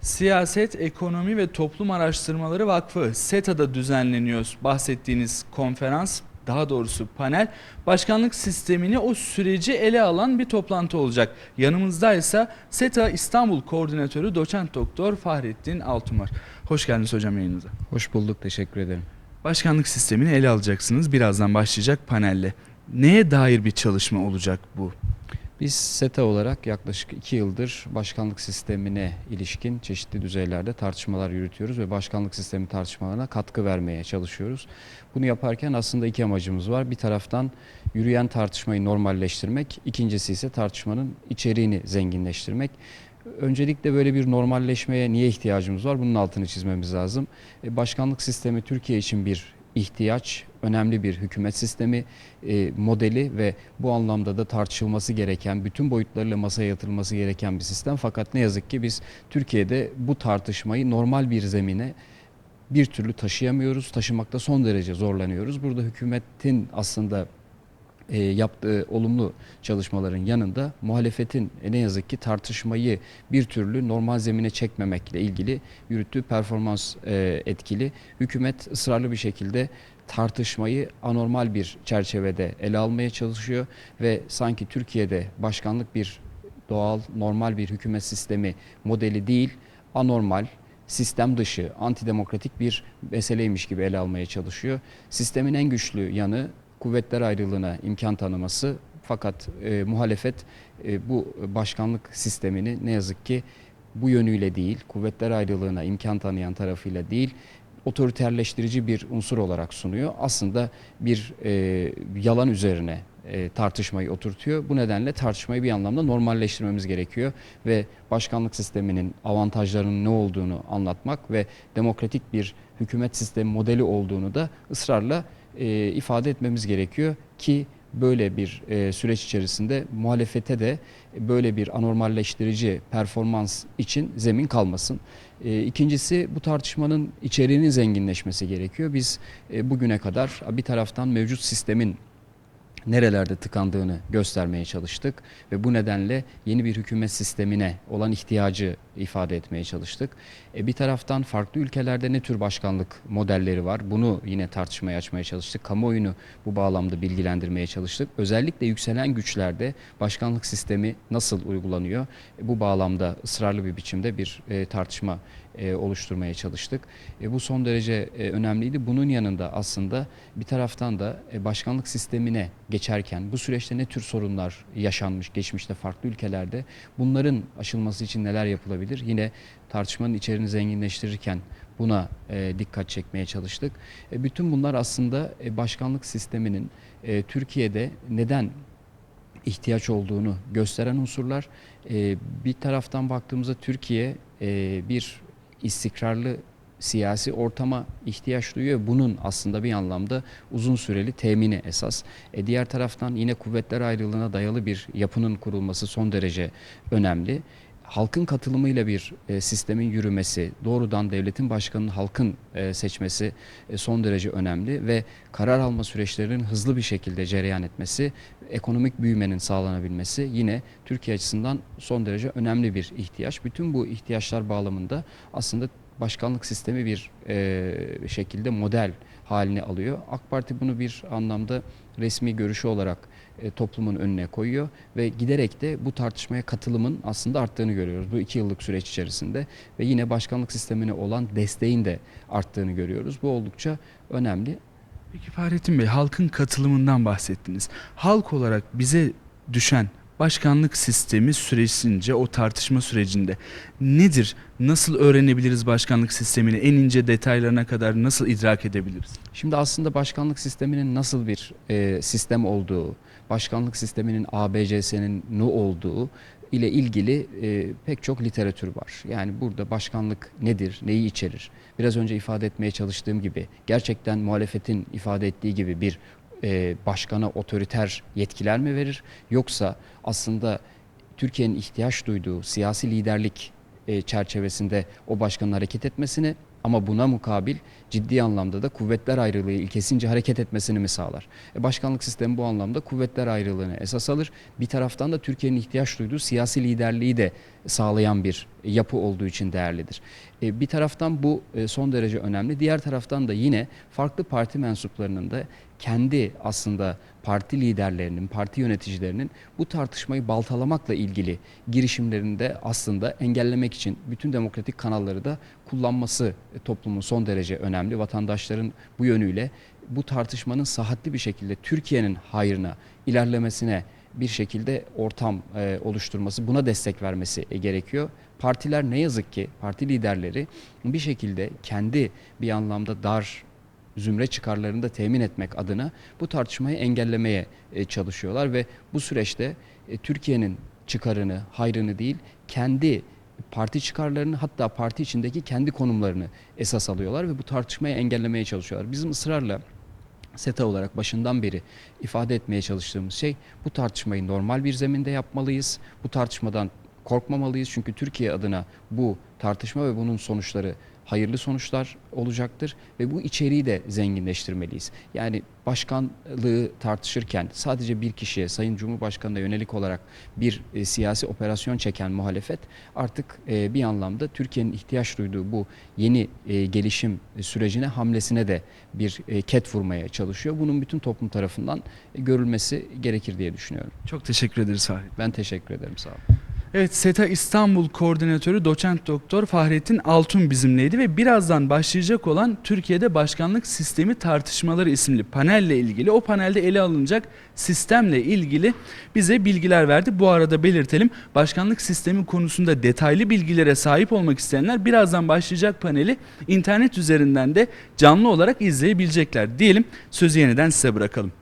Siyaset, Ekonomi ve Toplum Araştırmaları Vakfı SETA'da düzenleniyor. Bahsettiğiniz konferans, daha doğrusu panel, başkanlık sistemini o süreci ele alan bir toplantı olacak. Yanımızda ise SETA İstanbul Koordinatörü Doçent Doktor Fahrettin Altunvar. Hoş geldiniz hocam yayınımıza. Hoş bulduk, teşekkür ederim. Başkanlık sistemini ele alacaksınız. Birazdan başlayacak panelle. Neye dair bir çalışma olacak bu? Biz SETA olarak yaklaşık iki yıldır başkanlık sistemine ilişkin çeşitli düzeylerde tartışmalar yürütüyoruz ve başkanlık sistemi tartışmalarına katkı vermeye çalışıyoruz. Bunu yaparken aslında iki amacımız var. Bir taraftan yürüyen tartışmayı normalleştirmek, ikincisi ise tartışmanın içeriğini zenginleştirmek. Öncelikle böyle bir normalleşmeye niye ihtiyacımız var? Bunun altını çizmemiz lazım. E, Başkanlık sistemi Türkiye için bir ihtiyaç, önemli bir hükümet sistemi e, modeli ve bu anlamda da tartışılması gereken, bütün boyutlarıyla masaya yatırılması gereken bir sistem. Fakat ne yazık ki biz Türkiye'de bu tartışmayı normal bir zemine bir türlü taşıyamıyoruz. Taşımakta son derece zorlanıyoruz. Burada hükümetin aslında e, yaptığı olumlu çalışmaların yanında muhalefetin e, ne yazık ki tartışmayı bir türlü normal zemine çekmemekle ilgili yürüttüğü performans e, etkili. Hükümet ısrarlı bir şekilde tartışmayı anormal bir çerçevede ele almaya çalışıyor ve sanki Türkiye'de başkanlık bir doğal, normal bir hükümet sistemi modeli değil, anormal, sistem dışı, antidemokratik bir meseleymiş gibi ele almaya çalışıyor. Sistemin en güçlü yanı kuvvetler ayrılığına imkan tanıması fakat e, muhalefet e, bu başkanlık sistemini ne yazık ki bu yönüyle değil, kuvvetler ayrılığına imkan tanıyan tarafıyla değil, otoriterleştirici bir unsur olarak sunuyor. Aslında bir e, yalan üzerine e, tartışmayı oturtuyor. Bu nedenle tartışmayı bir anlamda normalleştirmemiz gerekiyor ve başkanlık sisteminin avantajlarının ne olduğunu anlatmak ve demokratik bir hükümet sistemi modeli olduğunu da ısrarla e, ifade etmemiz gerekiyor ki böyle bir e, süreç içerisinde muhalefete de böyle bir anormalleştirici performans için zemin kalmasın. E, ikincisi bu tartışmanın içeriğinin zenginleşmesi gerekiyor. Biz e, bugüne kadar bir taraftan mevcut sistemin nerelerde tıkandığını göstermeye çalıştık ve bu nedenle yeni bir hükümet sistemine olan ihtiyacı ifade etmeye çalıştık. E, bir taraftan farklı ülkelerde ne tür başkanlık modelleri var bunu yine tartışmaya açmaya çalıştık. Kamuoyunu bu bağlamda bilgilendirmeye çalıştık. Özellikle yükselen güçlerde başkanlık sistemi nasıl uygulanıyor? E, bu bağlamda ısrarlı bir biçimde bir e, tartışma e, oluşturmaya çalıştık. E, bu son derece e, önemliydi. Bunun yanında aslında bir taraftan da e, başkanlık sistemine geçerken bu süreçte ne tür sorunlar yaşanmış geçmişte farklı ülkelerde bunların aşılması için neler yapılabilir? Yine tartışmanın içeriğini zenginleştirirken buna e, dikkat çekmeye çalıştık. E, bütün bunlar aslında e, başkanlık sisteminin e, Türkiye'de neden ihtiyaç olduğunu gösteren unsurlar. E, bir taraftan baktığımızda Türkiye e, bir istikrarlı siyasi ortama ihtiyaç duyuyor. Bunun aslında bir anlamda uzun süreli temini esas. E, diğer taraftan yine kuvvetler ayrılığına dayalı bir yapının kurulması son derece önemli. Halkın katılımıyla bir e, sistemin yürümesi, doğrudan devletin başkanının halkın e, seçmesi e, son derece önemli ve karar alma süreçlerinin hızlı bir şekilde cereyan etmesi, ekonomik büyümenin sağlanabilmesi yine Türkiye açısından son derece önemli bir ihtiyaç. Bütün bu ihtiyaçlar bağlamında aslında başkanlık sistemi bir e, şekilde model haline alıyor. AK Parti bunu bir anlamda resmi görüşü olarak e, toplumun önüne koyuyor ve giderek de bu tartışmaya katılımın aslında arttığını görüyoruz bu iki yıllık süreç içerisinde ve yine başkanlık sistemine olan desteğin de arttığını görüyoruz. Bu oldukça önemli. Peki Fahrettin Bey, halkın katılımından bahsettiniz. Halk olarak bize düşen başkanlık sistemi süresince, o tartışma sürecinde nedir? Nasıl öğrenebiliriz başkanlık sistemini? En ince detaylarına kadar nasıl idrak edebiliriz? Şimdi aslında başkanlık sisteminin nasıl bir e, sistem olduğu, başkanlık sisteminin ABC'sinin ne olduğu ile ilgili e, pek çok literatür var. Yani burada başkanlık nedir, neyi içerir? Biraz önce ifade etmeye çalıştığım gibi gerçekten muhalefetin ifade ettiği gibi bir e, başkana otoriter yetkiler mi verir? Yoksa aslında Türkiye'nin ihtiyaç duyduğu siyasi liderlik e, çerçevesinde o başkanın hareket etmesini ama buna mukabil ciddi anlamda da kuvvetler ayrılığı ilkesince hareket etmesini mi sağlar? E başkanlık sistemi bu anlamda kuvvetler ayrılığını esas alır. Bir taraftan da Türkiye'nin ihtiyaç duyduğu siyasi liderliği de sağlayan bir yapı olduğu için değerlidir. E, Bir taraftan bu e, son derece önemli. Diğer taraftan da yine farklı parti mensuplarının da kendi aslında parti liderlerinin, parti yöneticilerinin bu tartışmayı baltalamakla ilgili girişimlerinde aslında engellemek için bütün demokratik kanalları da kullanması e, toplumun son derece önemli. Vatandaşların bu yönüyle bu tartışmanın sahatli bir şekilde Türkiye'nin hayrına, ilerlemesine bir şekilde ortam e, oluşturması, buna destek vermesi e, gerekiyor. Partiler ne yazık ki parti liderleri bir şekilde kendi bir anlamda dar zümre çıkarlarını da temin etmek adına bu tartışmayı engellemeye e, çalışıyorlar ve bu süreçte e, Türkiye'nin çıkarını, hayrını değil, kendi parti çıkarlarını hatta parti içindeki kendi konumlarını esas alıyorlar ve bu tartışmayı engellemeye çalışıyorlar. Bizim ısrarla SETA olarak başından beri ifade etmeye çalıştığımız şey bu tartışmayı normal bir zeminde yapmalıyız. Bu tartışmadan korkmamalıyız çünkü Türkiye adına bu tartışma ve bunun sonuçları hayırlı sonuçlar olacaktır ve bu içeriği de zenginleştirmeliyiz. Yani başkanlığı tartışırken sadece bir kişiye Sayın Cumhurbaşkanı'na yönelik olarak bir e, siyasi operasyon çeken muhalefet artık e, bir anlamda Türkiye'nin ihtiyaç duyduğu bu yeni e, gelişim sürecine hamlesine de bir e, ket vurmaya çalışıyor. Bunun bütün toplum tarafından e, görülmesi gerekir diye düşünüyorum. Çok teşekkür ederiz Fahrettin. Ben teşekkür ederim sağ olun. Evet SETA İstanbul Koordinatörü Doçent Doktor Fahrettin Altun bizimleydi ve birazdan başlayacak olan Türkiye'de başkanlık sistemi tartışmaları isimli panelle ilgili o panelde ele alınacak sistemle ilgili bize bilgiler verdi. Bu arada belirtelim başkanlık sistemi konusunda detaylı bilgilere sahip olmak isteyenler birazdan başlayacak paneli internet üzerinden de canlı olarak izleyebilecekler diyelim. Sözü yeniden size bırakalım.